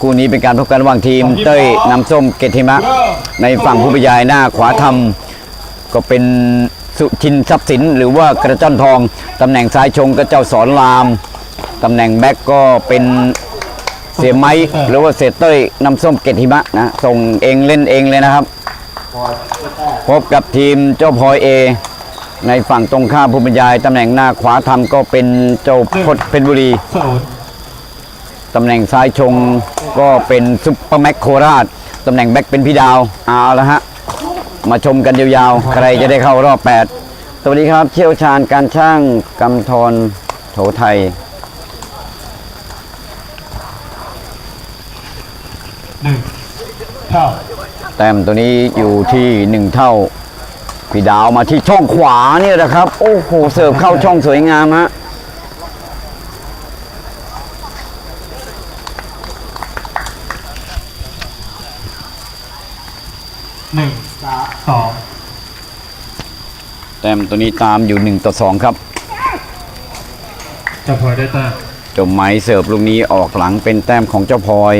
คู่นี้เป็นการพบกันระหว่างทีมเต้ยน้ำส้มเกตทิมะ ในฝั่งผู้บรรยายหน้าขวาทำก็เป็นสุชินทรัพย์สิน หรือว่ากระจ้อนทองตำแหน่งซ้ายชงก็เจ้าสอนรามตำแหน่งแบ็กก็เป็นเสียไม้หรือว่าเสียเต้ยน้ำส้มเกตทิมะนะส่งเองเล่นเองเลยนะครับ พบกับทีมเจ้าพลอยเอในฝั่งตรงข้ามผู้บรรยายตำแหน่งหน้าขวาทำก็เป็นเจ้าพดเพชรบุรีศูนย์ ตำแหน่งซ้ายชงก็เป็นซุปเปอร์แม็กโคราชตำแหน่งแบ็คเป็นพี่ดาวเอาละฮะมาชมกันยาวๆ ใครจะได้เข้ารอบ 8 สวัสดีครับเชี่ยวชาญการช่างกำธรโถไทย หนึ่งเท่าแต้มตัวนี้อยู่ที่หนึ่งเท่า พี่ดาวมาที่ช่องขวาเนี่ยนะครับ โอ้โห เสิร์ฟเข้าช่องสวยงามฮะ หนึ่งสองแต้มตัวนี้ตามอยู่1ต่อ2ครับจะพอได้แต้มเจาไม้เสิร์ฟลูกนี้ออกหลังเป็นแต้มของเจ้าพลอย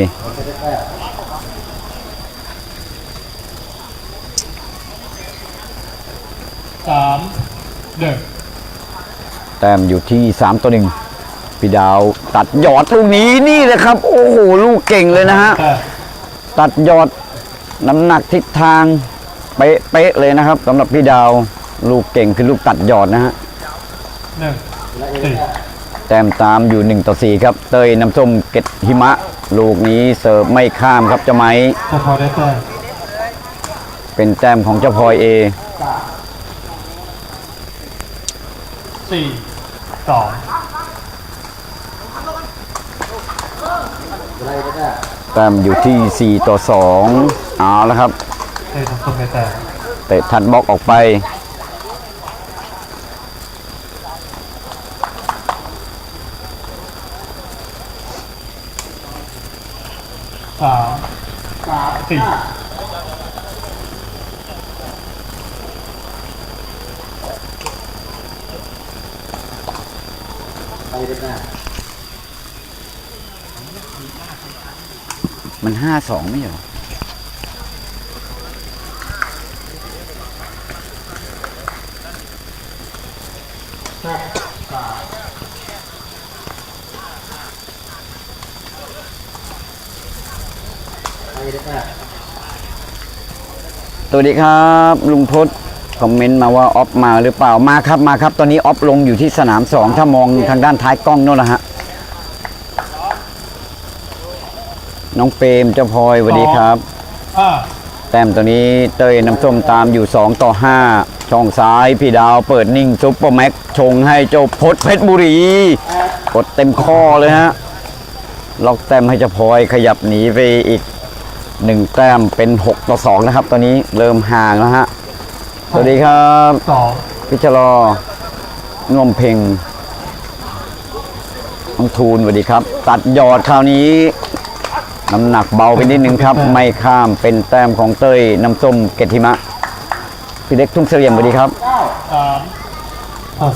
สามหนึ่งแต้มอยู่ที่3ต่อ1พี่ดาวตัดหยอดลูกนี้นี่แหละครับ โอ้โหลูกเก่งเลยนะฮะแต้มตัดยอด น้ำหนักทิศทางเป๊ะเป๊ะเลยนะครับสำหรับพี่ดาวลูกเก่งคือลูกตัดยอดนะฮะหนึ่งสี่แต้มตามอยู่1ต่อ4ครับ เตยน้ำส้มเกตหิมะ ลูกนี้เสิร์ฟไม่ข้ามครับเจ้าไม้จะพอได้แต้มเป็นแต้มของเจ้าพลอยเอสี่สอง แต้มอยู่ที่ 4 ต่อ 2 เอาแล้วครับเต้นน้ำส้มได้แต้มเตะทัดบล็อกออกไป สามสี่ มัน5-2ไม่ใช่เหรอสวัสดีครับ ลุงพศคอมเมนต์มาว่าออฟมาหรือเปล่ามาครับมาครับ ตอนนี้ออฟลงอยู่ที่สนามสองถ้ามองทางด้านท้ายกล้องโน่นนะฮะ น้องเปรมเจ้าพลอยสวัสดีครับห้าแต้มตัวนี้เต้ยน้ำส้มตามอยู่ 2 ต่อ 5 ช่องซ้ายพี่ดาวเปิดนิ่งซุปเปอร์แม็กชงให้เจ้าพดเพชรบุรี กดเต็มข้อเลยฮะ ล็อกแต้มให้เจ้าพลอยขยับหนีไปอีก 1 แต้มเป็น 6 ต่อ 2 นะครับ ตอนนี้เริ่มห่างแล้วฮะ สวัสดีครับสองพิชรอน่วมเพ่งน้องทูลสวัสดีครับ ตัดยอดคราวนี้ น้ำหนักเบาไปนิดนึงครับ ไม่ข้ามเป็นแต้มของเต้ยน้ำส้มเกตทิมะ พี่เล็กทุ่งเสลี่ยมสวัสดีครับสามหก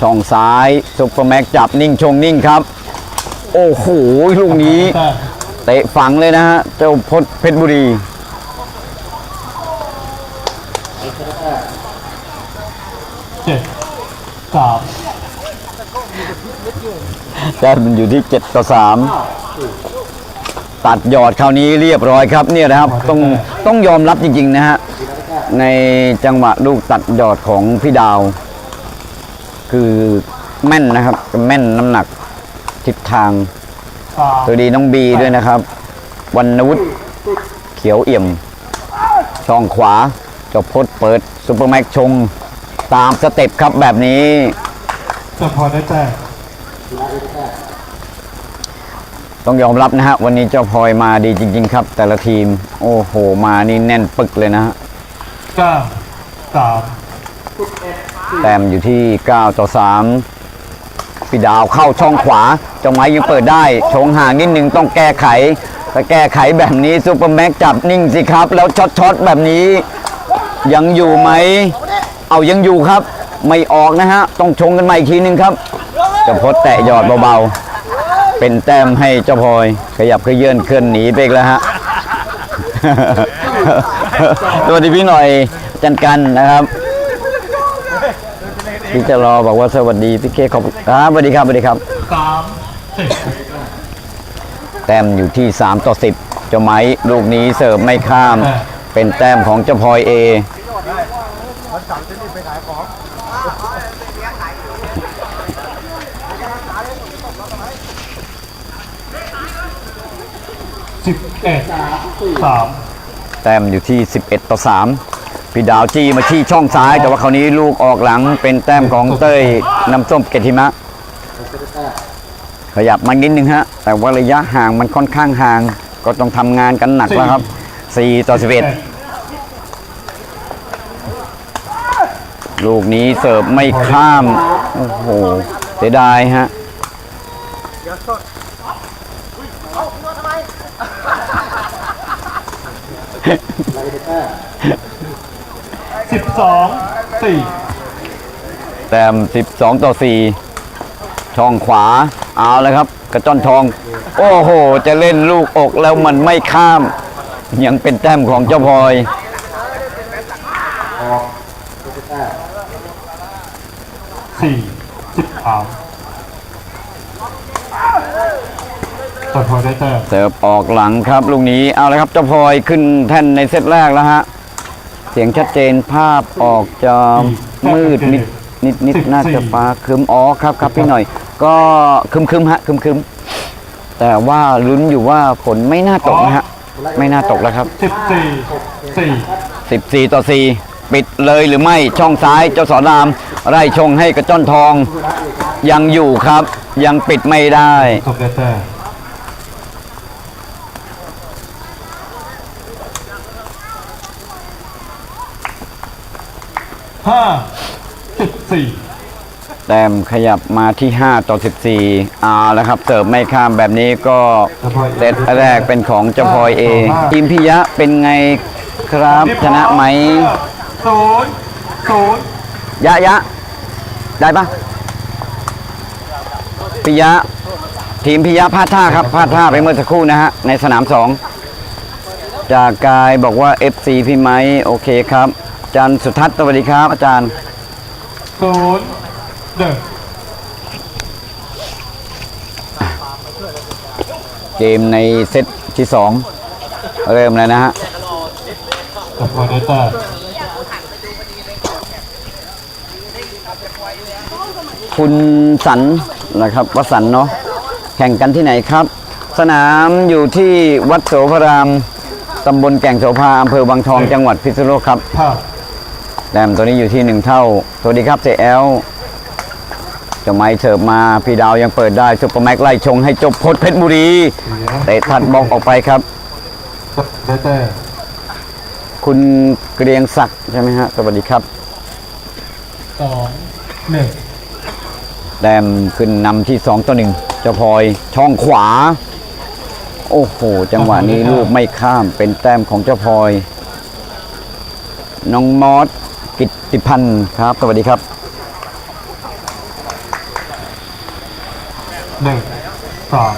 ช่องซ้ายซุปเปอร์แม็กจับนิ่งชงนิ่งครับ โอ้โหลูกนี้แต้มเตะฝังเลยนะฮะ เจ้าพดเพชรบุรีเจ็ดสาม แต้มมันอยู่ที่7ต่อ3ตัดยอดคราวนี้เรียบร้อยครับเนี่ยนะครับต้องต้องยอมรับจริง ๆ นะฮะในจังหวะลูกตัดยอดของพี่ดาว คือแม่นนะครับ แม่นน้ำหนักทิศทางสามสวัสดีน้องบีด้วยนะครับ วันวุฒิเขียวเอี่ยม ช่องขวาจ้าพดเปิดซุปเปอร์แม็กชง ตามสเต็ปครับแบบนี้จะพอได้แต้ ต้องยอมรับนะฮะ วันนี้เจ้าพลอยมาดีจริง ๆ ครับ แต่ละทีม โอ้โห มานี่แน่นปึกเลยนะฮะเก้าสามแต้มอยู่ที่ 9 ต่อ3พี่ดาวเข้าช่องขวาเจ้าไม้ยังเปิดได้ ชงห่างนิดนึงต้องแก้ไขถ้าแก้ไขแบบนี้ซูเปอร์แม็กจับนิ่งสิครับ แล้วช็อตช็อตแบบนี้ ยังอยู่ไหม เอายังอยู่ครับ ไม่ออกนะฮะ ต้องชงกันใหม่อีกทีหนึงครับ เจ้าพดแตะยอดเบาๆ เป็นแต้มให้เจ้าพลอยขยับขยื่นเคลื่อนหนีไปอีกแล้วฮะ สวัสดีพี่หน่อยจันกันนะครับพี่จะรอบอกว่าสวัสดีพี่เคขอบครับสวัสดีครับสวัสดีครับสามแต้มอยู่ที่ 3 ต่อ 10 เจ้าไม้ลูกนี้เสิร์ฟไม่ข้าม เป็นแต้มของเจ้าพลอยเอ เอ็ดสามแต้มอยู่ที่ 11 ต่อ 3 พี่ดาวจี้มาที่ช่องซ้าย แต่ว่าคราวนี้ลูกออกหลังเป็นแต้มของเต้ยน้ำส้มเกติมะ ขยับมานิดนึงฮะ แต่ว่าระยะห่างมันค่อนข้างห่าง ก็ต้องทำงานกันหนักแล้วครับ 4 ต่อ 11 ลูกนี้เสิร์ฟไม่ข้าม โอ้โห เสียดายฮะ สิบสองสี่แต้ม12 ต่อ 4 ช่องขวา เอาเลยครับ กระจ้อนทอง โอ้โห จะเล่นลูกอกแล้วมันไม่ข้าม ยังเป็นแต้มของเจ้าพลอย สี่สิบสาม แต่พอได้แต้มเสิร์ฟออกหลังครับลูกนี้เอาเลยครับเจ้าพลอยขึ้นแท่นในเซตแรกแล้วฮะเสียงชัดเจนภาพออกจะมืดนิดนิดนิดน่าจะฟ้าครึมอ๋อครับครับพี่หน่อย ก็ครึมครึมๆฮะครึมครึมๆแต่ว่าลุ้นอยู่ว่าฝนไม่น่าตกนะฮะไม่น่าตกแล้วครับสิบสี่สี่14ต่อ4ปิดเลยหรือไม่ช่องซ้ายเจ้าสอนรามไร่ชงให้กระจ้อนทอง ยังอยู่ครับ ยังปิดไม่ได้ สมได้แต้ม ห้าสิบสี่แต้มขยับมาที่ 5 ต่อ 14เอาแล้วครับเสิร์ฟไม่ข้ามแบบนี้ก็เซตแรกเป็นของเจ้าพลอยเอทีมพิยะเป็นไงครับชนะไหมศูนย์ศูนย์ยะยะ ได้ปะพิยะ ทีมพิยะพลาดท่าครับพลาดท่าไปเมื่อสักครู่นะฮะ ในสนาม2จากกายบอกว่า FC พี่ไม้โอเคครับ อาจารย์สุทัศน์สวัสดีครับ อาจารย์ศูนย์หนึ่งเกมในเซตที่2เริ่มแล้วนะฮะแต่พอได้แต้มคุณสันนะครับวสันต์เนาะแข่งกันที่ไหนครับ สนามอยู่ที่วัดโสพรามตำบลแก่งโสภาอำเภอบางทองจังหวัดพิษณุโลกครับ ภาพ แต้มตัวนี้อยู่ที่หนึ่งเท่า สวัสดีครับเจแอลเจะไม่เสิร์ฟมาพี่ดาวยังเปิดได้ซุปเปอร์แม็กไล่ชงให้จบพดเพชรบุรีเตะทัดบล็อกออกไปครับได้แต้มคุณเกรียงศักดิ์ใช่ไหมฮะ สวัสดีครับสองหนึ่งแต้มขึ้นนำที่2ต่อหนึ่งเจ้าพลอยช่องขวา โอ้โห จังหวะนี้ลูกไม่ข้ามเป็นแต้มของเจ้าพลอย น้องมอส กิตติพันธ์ครับ สวัสดีครับหนึ่งสาม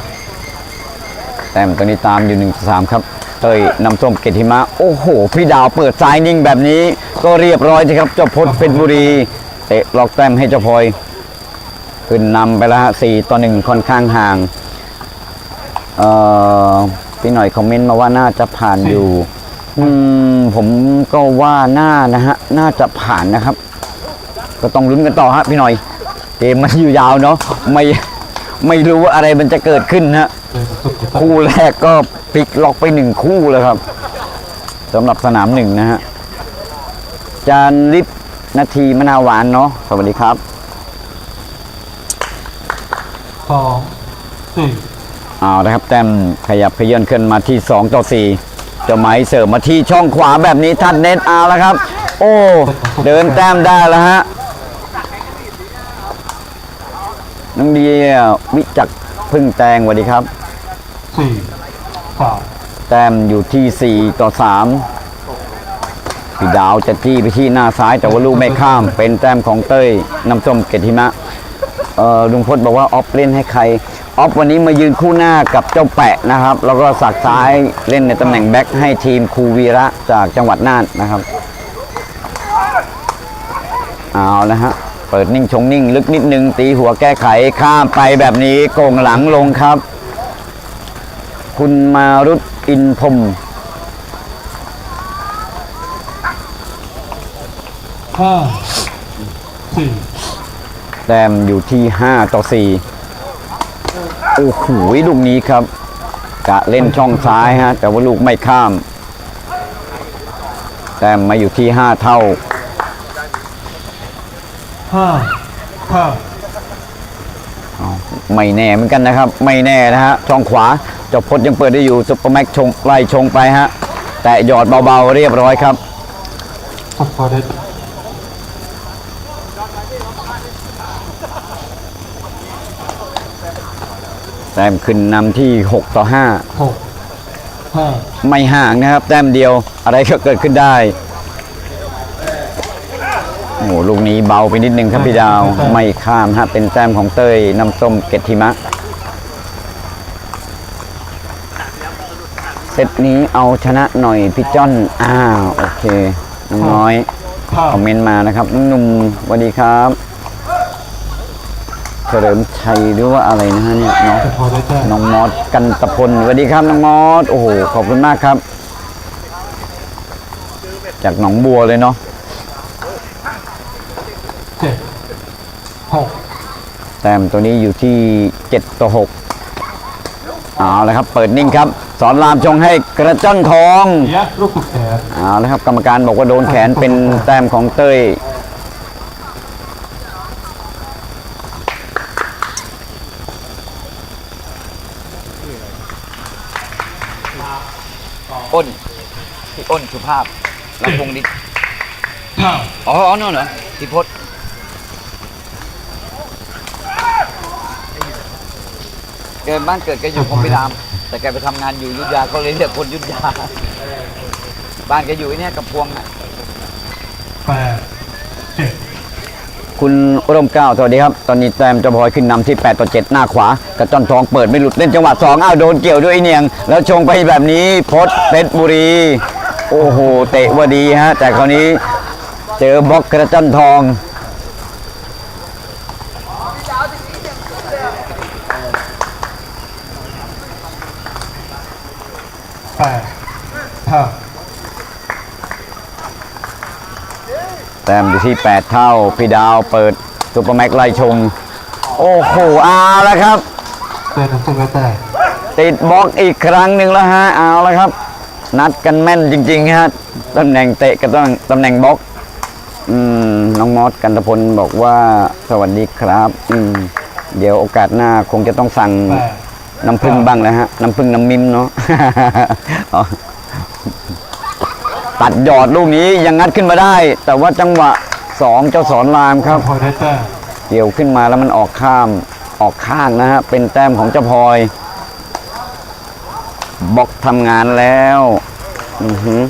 แต้มตัวนี้ตามอยู่1นึ่งสามครับ เต้ยนำส้มเกยรติมะโอ้โห พี่ดาวเปิดซ้ายนิ่งแบบนี้ ก็เรียบร้อยสิครับ เจ้าพจน์เพชรบุรีเตะล็อกแต้มให้เจ้าพลอย ขึ้นนำไปแล้วฮะสี่ต่อหนึ่งค่อนข้างห่าง เอ่อ พี่หน่อยคอมเมนต์มาว่าน่าจะผ่านอยู่ อืมผมก็ว่าน่านะฮะ น่าจะผ่านนะครับ ก็ต้องลุ้นกันต่อฮะพี่หน่อย เกมมันอยู่ยาวเนาะไม่ไม่รู้ว่าอะไรมันจะเกิดขึ้นฮะเป็นสุดที่คู่แรกก็พลิกล็อกไปหนึ่งคู่เลยครับสำหรับสนามหนึ่งนะฮะจานลิฟนาทีมะนาวหวานเนาะสวัสดีครับสองสี่เอาละครับแต้มขยับขยื่นขึ้นมาที่2ต่อ4เจ้าไหม้เสิร์ฟมาที่ช่องขวาแบบนี้ทัดเน็ตเอาแล้วครับ โอ้เดินแต้มได้แล้วฮะน้องเดียวิจักรพึ่งแตงสวัสดีครับสี่สามแต้มอยู่ที่ 4 ต่อ3พี่ดาวจะจี้ไปที่หน้าซ้ายแต่ว่าลูกไม่ข้าม เป็นแต้มของเต้ยน้ำส้มเกยรติมะเออลุงพจน์บอกว่าออฟเล่นให้ใคร ออฟวันนี้มายืนคู่หน้ากับเจ้าแปะนะครับ แล้วก็สักซ้ายเล่นในตำแหน่งแบ็คให้ทีมครูวีระจากจังหวัดน่านนะครับ เอาละฮะ เปิดนิ่งชงนิ่ง ลึกนิดนึง ตีหัวแก้ไขข้ามไปแบบนี้โกงหลังลงครับ คุณมารุตอินพรหมห้าสี่แต้มอยู่ที่ 5 ต่อ 4 โอ้โหลูกนี้ครับ กะเล่นช่องซ้ายฮะ แต่ว่าลูกไม่ข้าม แต้มาอยู่ที่5เท่าห้าเท่าไม่แน่เหมือนกันนะครับ ไม่แน่นะฮะช่องขวาจบพดยังเปิดได้อยู่ซุปเปอร์แม็กชงไล่ชงไปฮะ แต่หยอดเบาๆเรียบร้อยครับ สปอร์เดต แต้มขึ้นนำที่ 6 ต่อ5หกห้าไม่ห่างนะครับ แต้มเดียวอะไรก็เกิดขึ้นได้โอ้โหลูกนี้เบาไปนิดนึงครับพี่ดาว ไม่ข้ามฮะเป็นแต้มของเต้ยน้ำส้มเกตทิมะ เซตนี้เอาชนะหน่อยพี่จ้อนอ้าวโอเคน้องน้อยเท่าคอมเมนต์มานะครับน้องหนุ่มสวัสดีครับ เฉลิมชัยหรือว่าอะไรนะฮะเนี่ยเนาะสปอร์เดตได้น้องมอสกันตะพลสวัสดีครับน้องมอสโอ้โหขอบคุณมากครับ จากหนองบัวเลยเนาะเจ็ดหกแต้มตัวนี้อยู่ที่7ต่อ6เอาละครับ เปิดนิ่งครับ สอนรามจงให้กระจ้อนทองยักษ์ลูกสุดแขนเอาละครับ กรรมการบอกว่าโดนแขนเป็นแต้มของเต้ยอ้นพี่ อ้นสุภาพลำพงดิษเท่าอ๋ออ๋อนั่นเหรอพี่พศแกบ้านเกิดแกอยู่คงพิราม แต่แกไปทำงานอยู่อยุทธยาเขาเลยเรียกคนอยุทธยา บ้านแกอยู่ไอ้เนี่ยกับพวงอะแปดเจ็ดคุณร่มเกล้าสวัสดีครับ ตอนนี้แต้มจะพลอยขึ้นนำที่ 8 ต่อ 7 หน้าขวากระจ้อนทองเปิดไม่หลุดเล่นจังหวะ2อ้าวโดนเกี่ยวด้วยไอ้เนียง แล้วชงไปแบบนี้พศเพชรบุรี โอ้โห เตะว่าดีฮะ แต่คราวนี้เจอบล็อกกระจ้อนทองแปดเท่าแต้มอยู่ที่ 8 เท่า พี่ดาวเปิดซุปเปอร์แม็กไล่ชง โอ้โหเอาแล้วครับเต้นน้ำส้มได้แต่ติดบล็อกอีกครั้งหนึ่งแล้วฮะเอาแล้วครับ นัดกันแม่นจริงๆฮะตำแหน่งเตะกับตำแหน่งตำแหน่งบล็อกอืมน้องมอสกันตพลบอกว่าสวัสดีครับอืมเดี๋ยวโอกาสหน้าคงจะต้องสั่งแปดน้ำพึ่งบ้างแล้วฮะ น้ำพึ่งน้ำมิมเนาะอ๋อตัดหยอดลูกนี้ยังงัดขึ้นมาได้ แต่ว่าจังหวะสองเจ้าสอนรามครับสปอร์เดตได้เกี่ยวขึ้นมาแล้วมันออกข้ามออกข้างนะฮะเป็นแต้มของเจ้าพลอย บล็อกทำงานแล้วอือหือ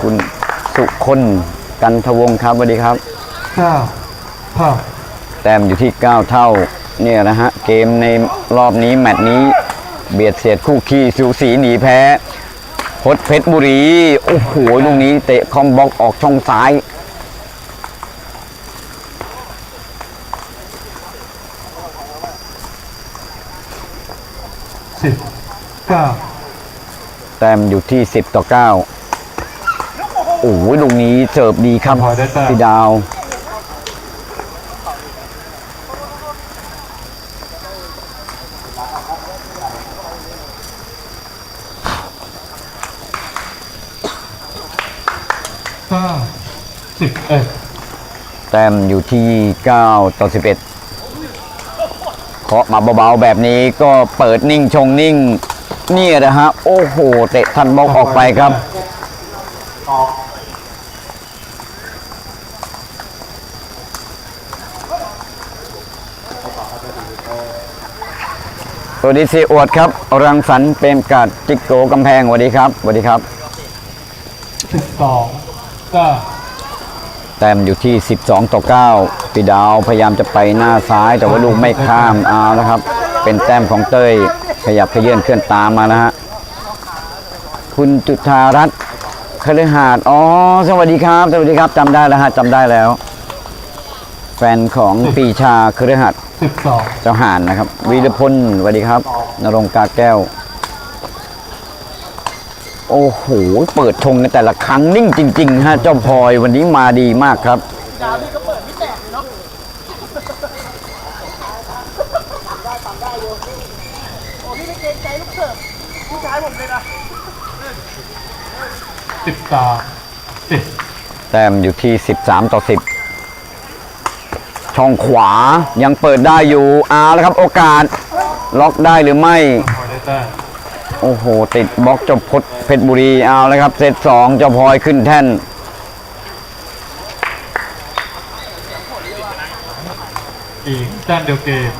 คุณสุคนกันทวงศ์ครับสวัสดีครับ เก้าเท่าแต้มอยู่ที่ 9 เท่าเนี่ยนะฮะ เกมในรอบนี้ แมตช์นี้ เบียดเสียดคู่ขี้สูสีหนีแพ้พดเพชรบุรี โอ้โหลูกนี้เตะคอมบล็อกออกช่องซ้าย สิบเก้า แต้มอยู่ที่ 10 ต่อ 9 โอ้โหลูกนี้เสิร์ฟดีครับพอได้แต้มพี่ดาวเก้าสิบเอ็ดแต้มอยู่ที่ 9 ต่อ 11เคาะมาเบาๆแบบนี้ก็เปิดนิ่งชงนิ่งเนี่ยนะฮะ โอ้โห เตะทันบล็อกออกไปครับ สวัสดีสีอวดครับ รังสรรค์เป็นกาดจิกโกกำแพงสวัสดีครับสวัสดีครับสิบสองเก้าแต้มอยู่ที่ 12 ต่อ 9ปีดาวพยายามจะไปหน้าซ้ายแต่ว่าลูกไม่ข้ามเอาแล้วครับ เป็นแต้มของเต้ย ขยับขยื่นเคลื่อนตามมานะฮะคุณจุธารัตน์คฤหาสน์อ๋อสวัสดีครับ สวัสดีครับจำได้แล้วฮะจำได้แล้ว แฟนของปีชาคฤหัสถ์สิบสองเจ้าห่านนะครับ วีรพลสวัสดีครับนรงค์กาแก้ว โอ้โห เปิดชงกันแต่ละครั้งนิ่งจริง ๆ ฮะ เจ้าพลอยวันนี้มาดีมากครับ สิบสามสิบแต้มอยู่ที่ 13 ต่อ 10 ช่องขวายังเปิดได้อยู่เอาแล้วครับ โอกาส ล็อกได้หรือไม่ พอได้แต้มโอ้โห ติดบล็อกเจ้าพดเพชรบุรีเอาแล้วครับ เซตสองเจ้าพลอยขึ้นแท่น อีกแต้มเดียวเกม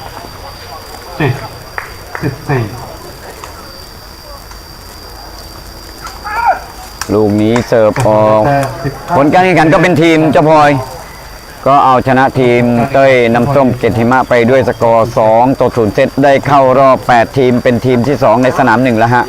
สิบ สิบสี่ลูกนี้เสิร์ฟออกแต้มสิบผลการแข่งขันก็เป็นทีมเจ้าพลอย ก็เอาชนะทีมเต้ยน้ำส้มเกยรติมะไปด้วยสกอร์2ต่อ0เซตได้เข้ารอบ 8 ทีมเป็นทีมที่ 2 ในสนามหนึ่งแล้วฮะ